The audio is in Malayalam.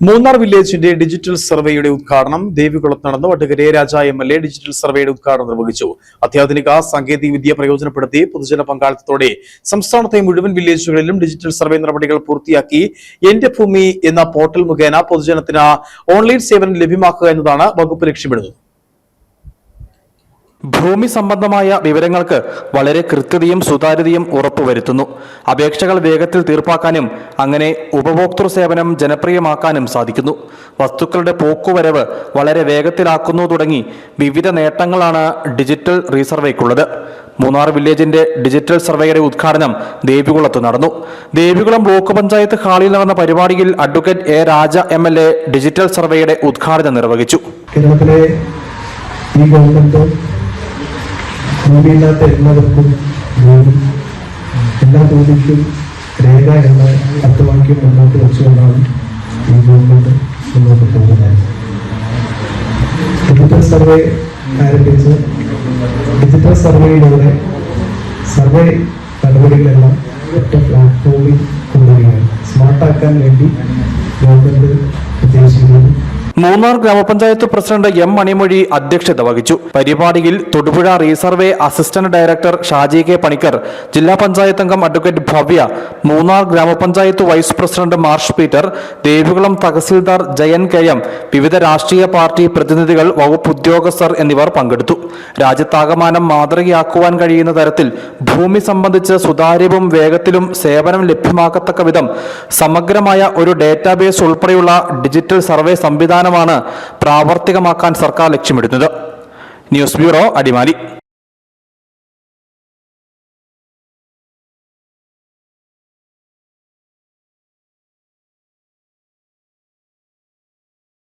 മൂന്നാർ വില്ലേജിന്റെ ഡിജിറ്റൽ സർവേയുടെ ഉദ്ഘാടനം ദേവികുളത്ത് നടന്നു Vadakara Raja M L A digital സർവേയുടെ ഉദ്ഘാടനം നിർവഹിച്ചു. അത്യാധുനിക സാങ്കേതിക വിദ്യ പ്രയോജനപ്പെടുത്തി പൊതുജന പങ്കാളിത്തത്തോടെ സംസ്ഥാനത്തെ മുഴുവൻ വില്ലേജുകളിലും ഡിജിറ്റൽ സർവേ നടപടികൾ പൂർത്തിയാക്കി എന്റെ ഭൂമി എന്ന പോർട്ടൽ മുഖേന പൊതുജനത്തിന് ഓൺലൈൻ സേവനം ലഭ്യമാക്കുക എന്നതാണ് വകുപ്പ് ലക്ഷ്യമിടുന്നത്. ഭൂമി സംബന്ധമായ വിവരങ്ങൾക്ക് വളരെ കൃത്യതയും സുതാര്യതയും ഉറപ്പുവരുത്തുന്നു. അപേക്ഷകൾ വേഗത്തിൽ തീർപ്പാക്കാനും അങ്ങനെ ഉപഭോക്തൃ സേവനം ജനപ്രിയമാക്കാനും സാധിക്കുന്നു. വസ്തുക്കളുടെ പോക്കുവരവ് വളരെ വേഗത്തിലാക്കുന്നു തുടങ്ങി വിവിധ നേട്ടങ്ങളാണ് ഡിജിറ്റൽ റീസർവേക്കുള്ളത്. മൂന്നാർ വില്ലേജിന്റെ ഡിജിറ്റൽ സർവേയുടെ ഉദ്ഘാടനം ദേവികുളത്ത് നടന്നു. ദേവികുളം ബ്ലോക്ക് പഞ്ചായത്ത് ഹാളിൽ നടന്ന പരിപാടിയിൽ advocate A Raja M L A digital സർവേയുടെ ഉദ്ഘാടനം നിർവഹിച്ചു. കേരളത്തിലെ ഈ ഗവൺമെന്റ് ഭൂമിയില്ലാത്ത എല്ലാവർക്കും ഭൂമി എല്ലാ ഭൂമിക്കും രേഖ എന്ന അർത്ഥവാക്യം മുന്നോട്ട് വെച്ചുകൊണ്ടാണ് ഈ ഗവൺമെന്റ് മുന്നോട്ട് പോകുന്നത്. ഡിജിറ്റൽ സർവേ ആരംഭിച്ച് ഡിജിറ്റൽ സർവേയിലൂടെ സർവേ നടപടികളെല്ലാം ഒറ്റ പ്ലാറ്റ്ഫോമിൽ കൊണ്ടുവരികയാണ്. സ്മാർട്ടാക്കാൻ വേണ്ടി ഗവൺമെന്റ് ഉദ്ദേശിക്കുന്നത് മൂന്നാർ ഗ്രാമപഞ്ചായത്ത് പ്രസിഡന്റ് എം മണിമൊഴി അധ്യക്ഷത വഹിച്ചു. പരിപാടിയിൽ Thodupuzha resurvey assistant director Shaji K Panicker ജില്ലാ പഞ്ചായത്ത് അംഗം അഡ്വക്കേറ്റ് ഭവ്യ മൂന്നാർ ഗ്രാമപഞ്ചായത്ത് vice president Marsh Peter Devikulam tahsildar Jayan K M വിവിധ രാഷ്ട്രീയ പാർട്ടി പ്രതിനിധികൾ വകുപ്പ് ഉദ്യോഗസ്ഥർ എന്നിവർ പങ്കെടുത്തു. രാജ്യത്താകമാനം മാതൃകയാക്കുവാൻ കഴിയുന്ന തരത്തിൽ ഭൂമി സംബന്ധിച്ച് സുതാര്യവും വേഗത്തിലും സേവനം ലഭ്യമാക്കത്തക്ക വിധം സമഗ്രമായ ഒരു ഡേറ്റാബേസ് ഉൾപ്പെടെയുള്ള ഡിജിറ്റൽ സർവേ സംവിധാനമാണ് പ്രാവർത്തികമാക്കാൻ സർക്കാർ ലക്ഷ്യമിടുന്നത്. News bureau Adimali.